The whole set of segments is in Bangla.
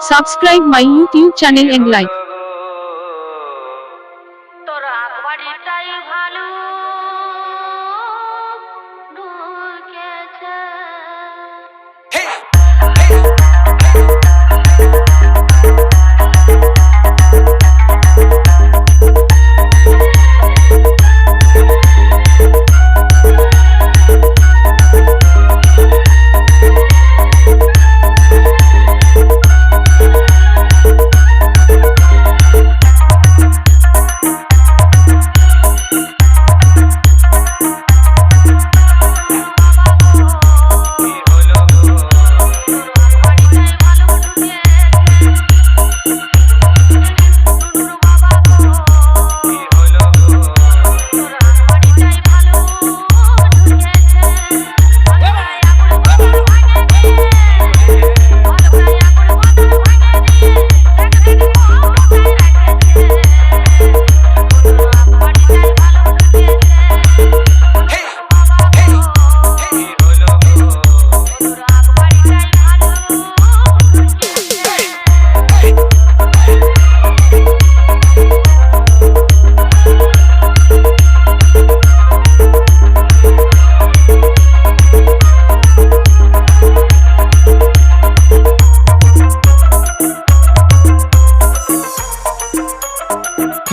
Subscribe my YouTube channel and like.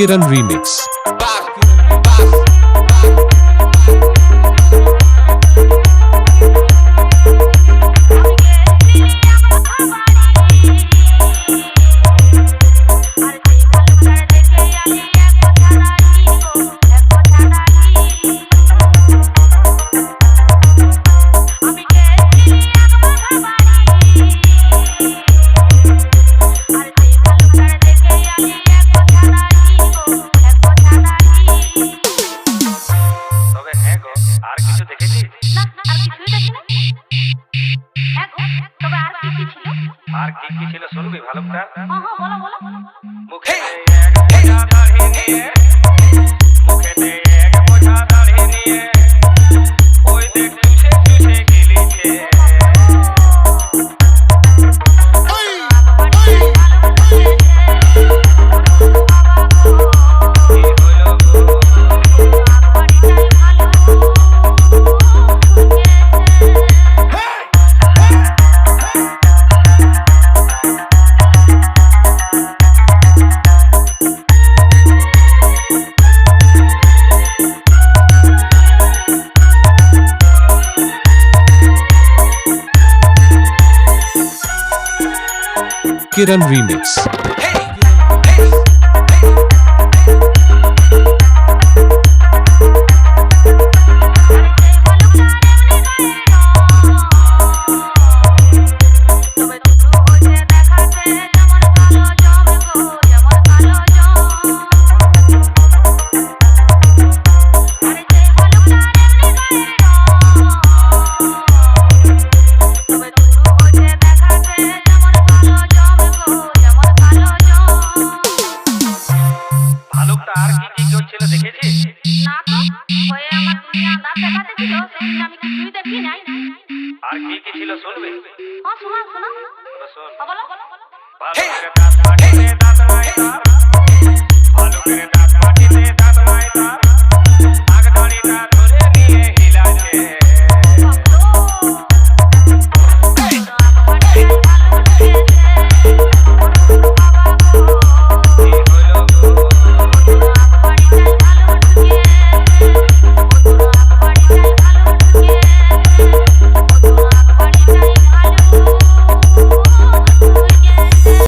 Kiran Remix. ছিল? শুনবি ভালো মুখে Kiran Remix. এটা শুনবে? হ্যাঁ শোনা শোনা। হ্যাঁ, বলো। বলো